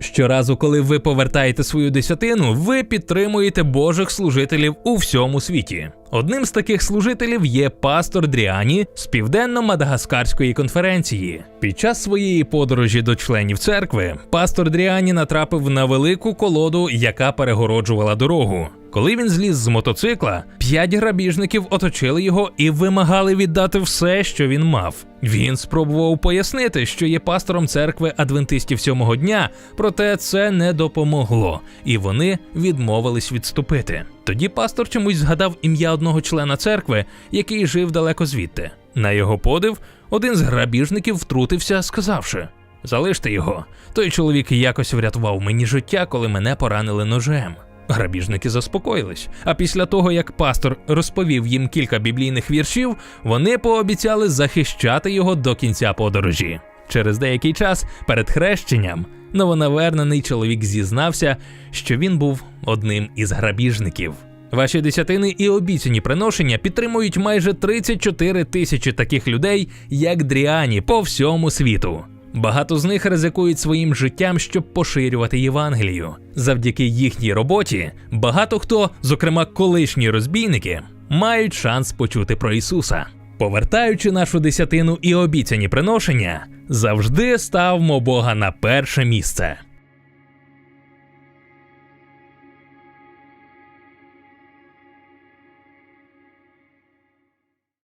Щоразу, коли ви повертаєте свою десятину, ви підтримуєте Божих служителів у всьому світі. Одним з таких служителів є пастор Дріані з південно-мадагаскарської конференції. Під час своєї подорожі до членів церкви пастор Дріані натрапив на велику колоду, яка перегороджувала дорогу. Коли він зліз з мотоцикла, п'ять грабіжників оточили його і вимагали віддати все, що він мав. Він спробував пояснити, що є пастором церкви адвентистів сьомого дня, проте це не допомогло, і вони відмовились відступити. Тоді пастор чомусь згадав ім'я одного члена церкви, який жив далеко звідти. На його подив, один з грабіжників втрутився, сказавши: Залиште його. Той чоловік якось врятував мені життя, коли мене поранили ножем. Грабіжники заспокоїлись. А після того, як пастор розповів їм кілька біблійних віршів, вони пообіцяли захищати його до кінця подорожі. Через деякий час перед хрещенням новонавернений чоловік зізнався, що він був одним із грабіжників. Ваші десятини і обіцяні приношення підтримують майже 34 тисячі таких людей, як Дріані, по всьому світу. Багато з них ризикують своїм життям, щоб поширювати Євангелію. Завдяки їхній роботі багато хто, зокрема колишні розбійники, мають шанс почути про Ісуса. Повертаючи нашу десятину і обіцяні приношення, завжди ставмо Бога на перше місце.